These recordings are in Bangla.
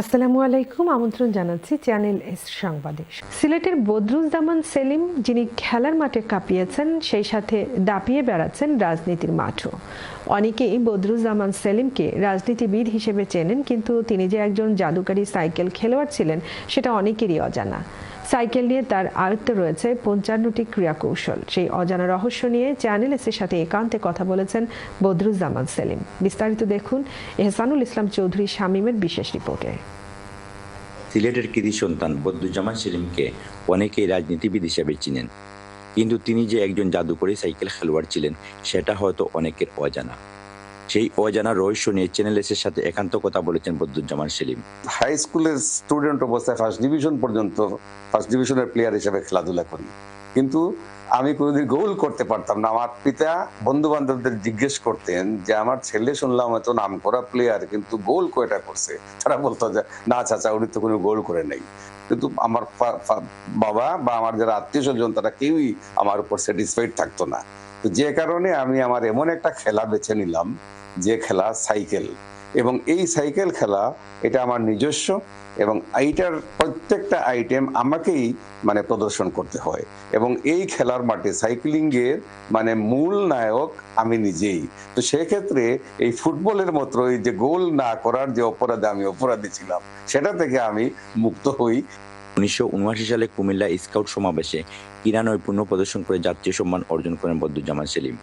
আসসালামু আলাইকুম, আমন্ত্রণ জানাচ্ছি চ্যানেল এস সংবাদে সিলেটের বদরুজ্জামান সেলিম, যিনি খেলার মাঠে কাঁপিয়েছেন, সেই সাথে দাপিয়ে বেড়াচ্ছেন রাজনীতির মাঠও। অনেকেই বদরুজ্জামান সেলিমকে রাজনীতিবিদ হিসেবে চেনেন, কিন্তু তিনি যে একজন জাদুকারী সাইকেল খেলোয়াড় ছিলেন, সেটা অনেকেরই অজানা। সাইকেল নিয়ে তার আয়ত্তে রয়েছে পঞ্চান্নটি ক্রিয়াকৌশল। সেই অজানা রহস্য নিয়ে চ্যানেল এসের সাথে একান্তে কথা বলেছেন বদরুজ্জামান সেলিম। বিস্তারিত দেখুন এহসানুল ইসলাম চৌধুরী শামীমের বিশেষ রিপোর্টে। সিলেটের কৃতি সন্তান বদরুজ্জামান সেলিমকে অনেকেই রাজনীতিবিদ হিসেবে চিনেন। কিন্তু তিনি যে একজন জাদুকরী সাইকেল খেলোয়াড় ছিলেন, সেটা হয়তো অনেকের অজানা। সেই অজানা রহস্য নিয়ে চ্যানেল এসের সাথে একান্ত কথা বলেছেন বদরুজ্জামান সেলিম। হাই স্কুলের স্টুডেন্ট অবস্থায় ফার্স্ট ডিভিশন পর্যন্ত ফার্স্ট ডিভিশনের প্লেয়ার হিসেবে খেলাধুলা করি। কিন্তু আমি কোনোদিন গোল করতে পারতাম না। আমার পিতা বন্ধু বান্ধবদের জিজ্ঞেস করতেন যে, আমার ছেলে শুনলাম এত নাম করা প্লেয়ার কিন্তু গোল কয়টা করছে? তারা বলতো যে, না চাচা, উনি তো কোনো গোল করে নাই। কিন্তু আমার বাবা বা আমার যারা আত্মীয় স্বজন, তারা কেউই আমার উপর স্যাটিসফাইড থাকতো না। তো যে কারণে আমি আমার এমন একটা খেলা বেছে নিলাম যে খেলা সাইকেল। এবং এই সাইকেল খেলা, এটা আমার নিজস্ব এবং এইটার প্রত্যেকটা আইটেম আমাকেই মানে প্রদর্শন করতে হয়। এবং এই খেলার মাঠে সাইক্লিং এর মানে মূল নায়ক আমি নিজেই। তো সেক্ষেত্রে এই ফুটবলের মতো এই যে গোল না করার যে অপরাধে আমি অপরাধী ছিলাম, সেটা থেকে আমি মুক্ত হই। উনিশশো উনআশি সালে কুমিল্লা স্কাউট সমাবেশে ক্রীড়া নৈপুণ্য প্রদর্শন করে জাতীয় সম্মান অর্জন করেন বদরুজ্জামান সেলিম।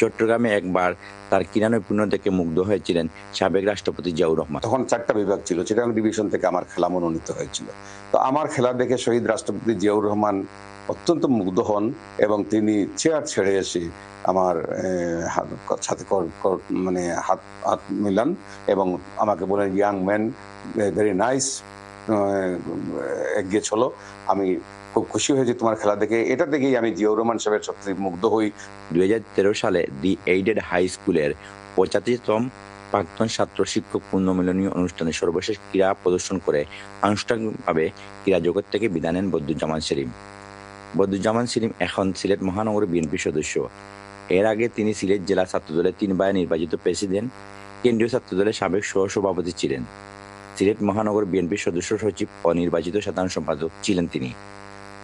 চট্টগ্রামে একবার তার ক্রীড়া নৈপুণ্য দেখে মুগ্ধ হয়েছিলেন সাবেক রাষ্ট্রপতি জিয়াউর রহমান। তখন চারটা বিভাগ ছিল চিটাং ডিভিশন থেকে আমার খেলা মনোনীত হয়েছিল। তো আমার খেলা দেখে শহীদ রাষ্ট্রপতি জিয়াউর রহমান অত্যন্ত মুগ্ধ হন এবং তিনি চেয়ার ছেড়ে এসে আমার সাথে মানে হাত হাত মিলান এবং আমাকে বলেন ইয়াং ম্যান ভেরি নাইস চলো। আমি খুব খুশি হয়েছি তোমার খেলা দেখে। এটা দেখেই আমি জিয়াউর রহমান সাহেবের সত্যি মুগ্ধ হই। দুই সালে দি এইডেড হাই স্কুলের পঁচাত্তরতম প্রাক্তন ছাত্র শিক্ষক পুণ্যমিলনী অনুষ্ঠানে সর্বশেষ ক্রীড়া প্রদর্শন করে আনুষ্ঠানিকভাবে ক্রীড়া জগৎ থেকে বিদায় নেন বদরুজ্জামান সেলিম। বদরুজ্জামান সেলিম এখন সিলেট মহানগর বিএনপি সদস্য। এর আগে তিনি সিলেট জেলা ছাত্রদলের তিনবার নির্বাচিত প্রেসিডেন্ট, কেন্দ্রীয় ছাত্রদলের সাবেক সহসভাপতি ছিলেন। সিলেট মহানগর বিএনপির সদস্য সচিব ও নির্বাচিত সাধারণ সম্পাদক ছিলেন তিনি।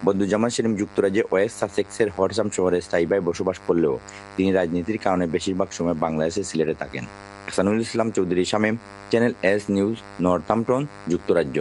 বদরুজ্জামান সেলিম যুক্তরাজ্যে ওয়েস্ট সাসেক্সের হরসাম শহরে স্থায়ীভাবে বসবাস করলেও তিনি রাজনীতির কারণে বেশিরভাগ সময় বাংলাদেশে সিলেটে থাকেন। Hasanul Islam Chowdhury Shamim, channel S news, Northampton, যুক্তরাজ্য।